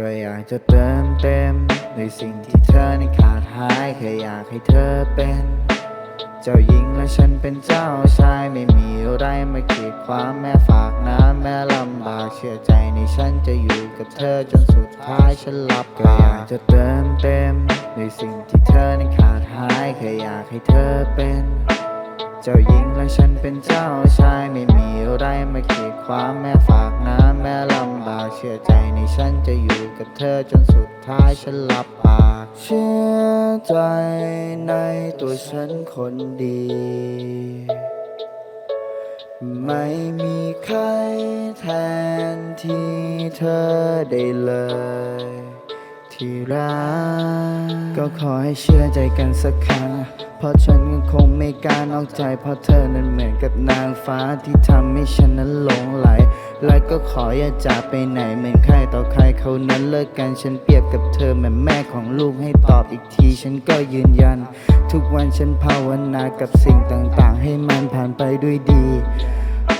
ก็อยากจะเติมเต็มในสิ่งที่เธอนั้นขาดหายแค่อยากให้เธอเป็น เจ้าหญิงและฉันเป็นเจ้าชายไม่มีอะไรมาขีดความแม้ฝากน้ำแม้ลำบากเชื่อใจในฉันจะอยู่กับเธอจนสุดท้ายฉันหลับก็อยากจะเติมเต็มในสิ่งที่เธอนั้นขาดหายแค่อยากให้เธอเป็น เจ้าหญิงและฉันเป็นเจ้าชายไม่มีอะไรมาขีดความแม้ฝากน้ำแม้ลำบากเชื่อใจในฉันจะอยู่กับเธอจนสุดท้ายฉันหลับปาก เชื่อใจในตัวฉันคนดี ไม่มีใครแทนที่เธอได้เลยที่รักก็ขอให้เชื่อใจกันสักครั้ง เพราะฉันก็คงไม่กล้านอกใจ เพราะเธอนั้นเหมือนกับนางฟ้าที่ทำให้ฉันนั้นหลงไหล และก็ขออย่าจากไปไหนเหมือนใครต่อใครเขานั้นเลิกกันฉันเปรียบกับเธอเหมือนแม่ของลูกให้ตอบอีกที ฉันก็ยืนยัน ทุกวันฉันภาวนากับสิ่งต่างๆ ให้มันผ่านไปด้วยดี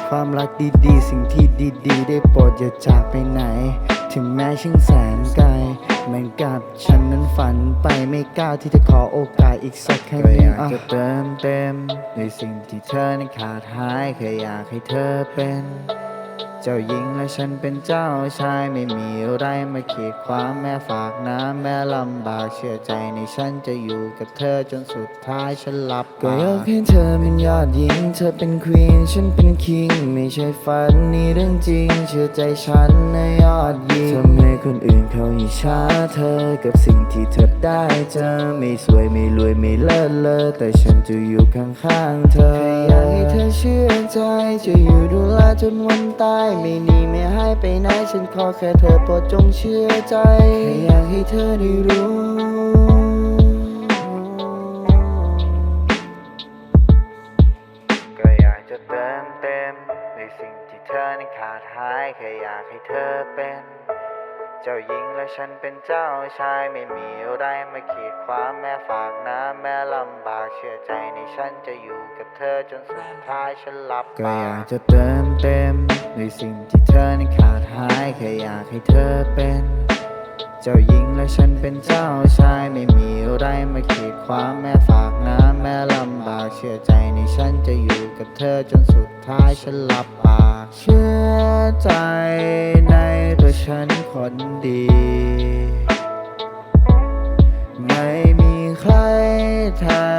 ความรักดีๆ สิ่งที่ดีๆ ได้โปรดอย่าจากไปไหน ถึงแม้ช่างแสนไกล กับฉันนั้นฝันไปไม่กล้าที่จะขอโอกาสอีกสักครั้งหนึ่งอยากจะเติมเต็มในสิ่งที่เธอนั้นขาดหายแค่อยากให้เธอเป็น เจ้าหญิงและฉันเป็นเจ้าชายไม่มีอะไรมาขีดความแม้ฝากน้ำแม้ลำบากเชื่อใจในฉันจะอยู่กับเธอจนสุดท้ายฉันหลับก็อยากให้เธอเป็นยอดหญิง เธอเป็นควีนฉันเป็นคิงไม่ใช่ฝันนี่เรื่องจริง เชื่อใจฉันนะยอดหญิงทำให้คนอื่น เขาอิจฉาเธอกับสิ่งที่เธอได้เจอไม่สวยไม่รวยไม่เลิศเลอแต่ฉันจะอยู่ข้างๆเธอแค่อยากให้เธอเชื่อใจจะอยู่ดูแลจนวันตายไม่หนีไม่หายไปไหนฉันขอแค่เธอโปรดจงเชื่อใจแค่อยากให้เธอได้รู้ก็อยากจะเติมเต็มในสิ่งที่เธอนั้นขาดหายแค่อยากให้เธอเป็น เจ้าหญิงและฉันเป็นเจ้าชายไม่มีอะไรมาขีดความแม้ฝากน้ำแม้ลำบากเชื่อใจในฉันจะอยู่กับเธอจนสุดท้ายฉันหลับก็อยากจะเติมเต็มในสิ่งที่เธอนั้นขาดหายแค่อยากให้เธอเป็น เจ้าหญิงและฉันเป็นเจ้าชายไม่มีอะไรมาขีดความแม้ฝากน้ำแม้ลำบากเชื่อใจในฉันจะอยู่กับเธอจนสุดท้ายฉันหลับปากเชื่อใจในตัวฉัน คนดี ไม่มีใครทา